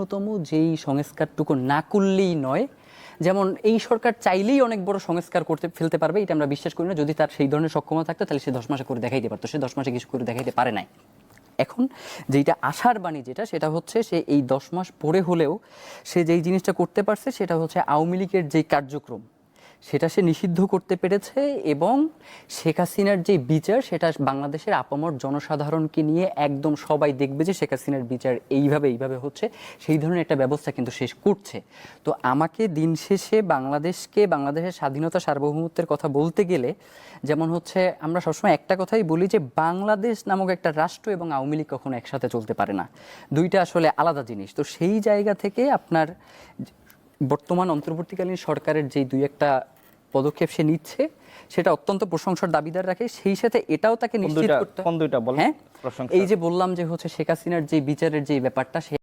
ন্যূনতম যেই সংস্কারটুকু না করলেই নয়, যেমন এই সরকার চাইলেই অনেক বড় সংস্কার করতে, ফেলতে পারবে, এটা আমরা বিশ্বাস করি না। যদি তার সেই ধরনের সক্ষমতা থাকতো, তাহলে সে দশ মাসে করে দেখাইতে পারতো, সে দশ মাসে কিছু করে দেখাইতে পারে নাই। এখন যেটা আশার বাণী যেটা, সেটা হচ্ছে সে এই দশ মাস পরে হলেও সে যেই জিনিসটা করতে পারছে, সেটা হচ্ছে আওয়ামী লীগের যেই কার্যক্রম সেটা সে নিষিদ্ধ করতে পেরেছে এবং শেখ হাসিনার যে বিচার, সেটা বাংলাদেশের আপামর জনসাধারণকে নিয়ে একদম সবাই দেখবে যে শেখ হাসিনার বিচার এইভাবে এইভাবে হচ্ছে। সেই ধরনের একটা ব্যবস্থা কিন্তু শেষ করছে। তো আমাকে দিন শেষে বাংলাদেশকে, বাংলাদেশের স্বাধীনতা সার্বভৌমত্বের কথা বলতে গেলে, যেমন হচ্ছে আমরা সবসময় একটা কথাই বলি যে বাংলাদেশ নামক একটা রাষ্ট্র এবং আওয়ামী লীগ কখনো একসাথে চলতে পারে না। দুইটা আসলে আলাদা জিনিস। তো সেই জায়গা থেকে আপনার বর্তমান অন্তর্বর্তীকালীন সরকারের যে দুই একটা পদক্ষেপ সে নিচ্ছে সেটা অত্যন্ত প্রশংসার দাবিদার রাখে সেই সাথে এটাও তাকে নিশ্চিত করতে? হ্যাঁ এই যে বললাম যে হচ্ছে শেখ হাসিনার যে বিচারের যে ব্যাপারটা সে